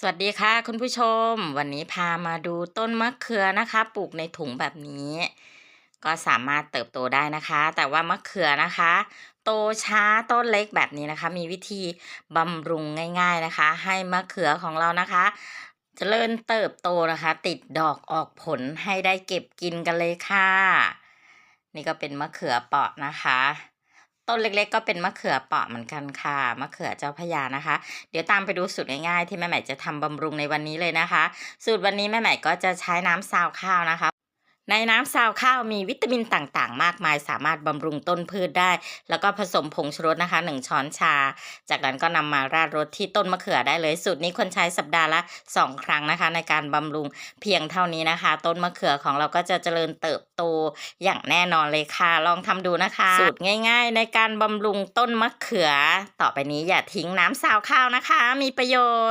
สวัสดีค่ะคุณผู้ชม วันนี้พามาดูต้นมะเขือนะคะ ปลูกในถุงแบบนี้ ก็สามารถเติบโตได้นะคะ แต่ว่ามะเขือนะคะ โตช้าต้นเล็กแบบนี้นะคะ มีวิธีบำรุงง่าย ๆนะคะ ให้มะเขือของเรานะคะเจริญเติบโตนะคะ ติดดอกออกผลให้ได้เก็บกินกันเลยค่ะ นี่ก็เป็นมะเขือเปาะนะคะ ต้นเล็กๆ ก็เป็นมะเขือเปราะเหมือนกันค่ะมะเขือเจ้าพยานะคะ เดี๋ยวตามไปดูสูตรง่ายๆที่แม่ใหม่จะทำบำรุงในวันนี้เลยนะคะ สูตรวันนี้แม่ใหม่ก็จะใช้น้ำซาวข้าวนะคะ ในน้ำซาวข้าวมีวิตามินต่างๆ มากมาย สามารถบำรุงต้นพืชได้ แล้วก็ผสมผงชูรสนะคะ 1 ช้อนชา จากนั้นก็นำมาราดรสที่ต้นมะเขือได้เลย สูตรนี้ควรใช้สัปดาห์ละ 2 ครั้งนะคะ ในการบำรุงเพียงเท่านี้นะคะ ต้นมะเขือของเราก็จะเจริญเติบโตอย่างแน่นอนเลยค่ะ ลองทำดูนะคะ สูตรง่าย ๆ ในการบำรุงต้นมะเขือ ต่อไปนี้อย่าทิ้งน้ำซาวข้าวนะคะ มีประโยชน์